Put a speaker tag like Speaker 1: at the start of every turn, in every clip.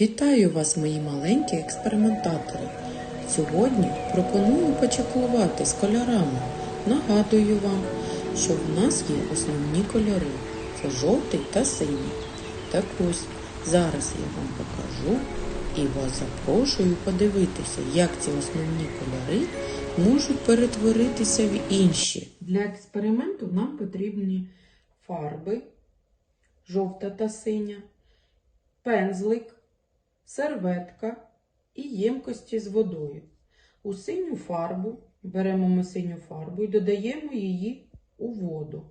Speaker 1: Вітаю вас, мої маленькі експериментатори. Сьогодні пропоную почаклувати з кольорами. Нагадую вам, що в нас є основні кольори. Це жовтий та синій. Так ось, зараз я вам покажу і вас запрошую подивитися, як ці основні кольори можуть перетворитися в інші. Для експерименту нам потрібні фарби, жовта та синя, пензлик, серветка і ємкості з водою. У синю фарбу беремо ми синю фарбу і додаємо її у воду.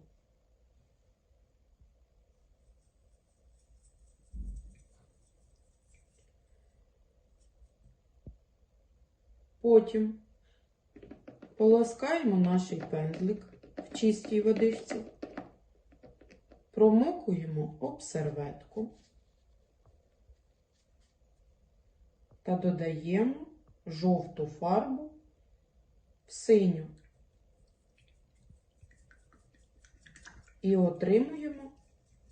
Speaker 1: Потім полоскаємо наш пензлик в чистій водичці, промокуємо об серветку та додаємо жовту фарбу в синю і отримуємо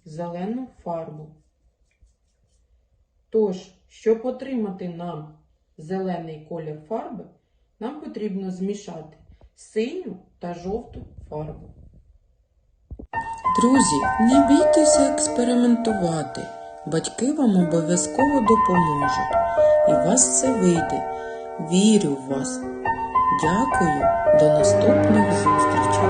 Speaker 1: зелену фарбу. Тож, щоб отримати нам зелений колір фарби, нам потрібно змішати синю та жовту фарбу. Друзі, не бійтеся експериментувати. Батьки вам обов'язково допоможуть. І у вас це вийде. Вірю в вас. Дякую, до наступних зустрічей.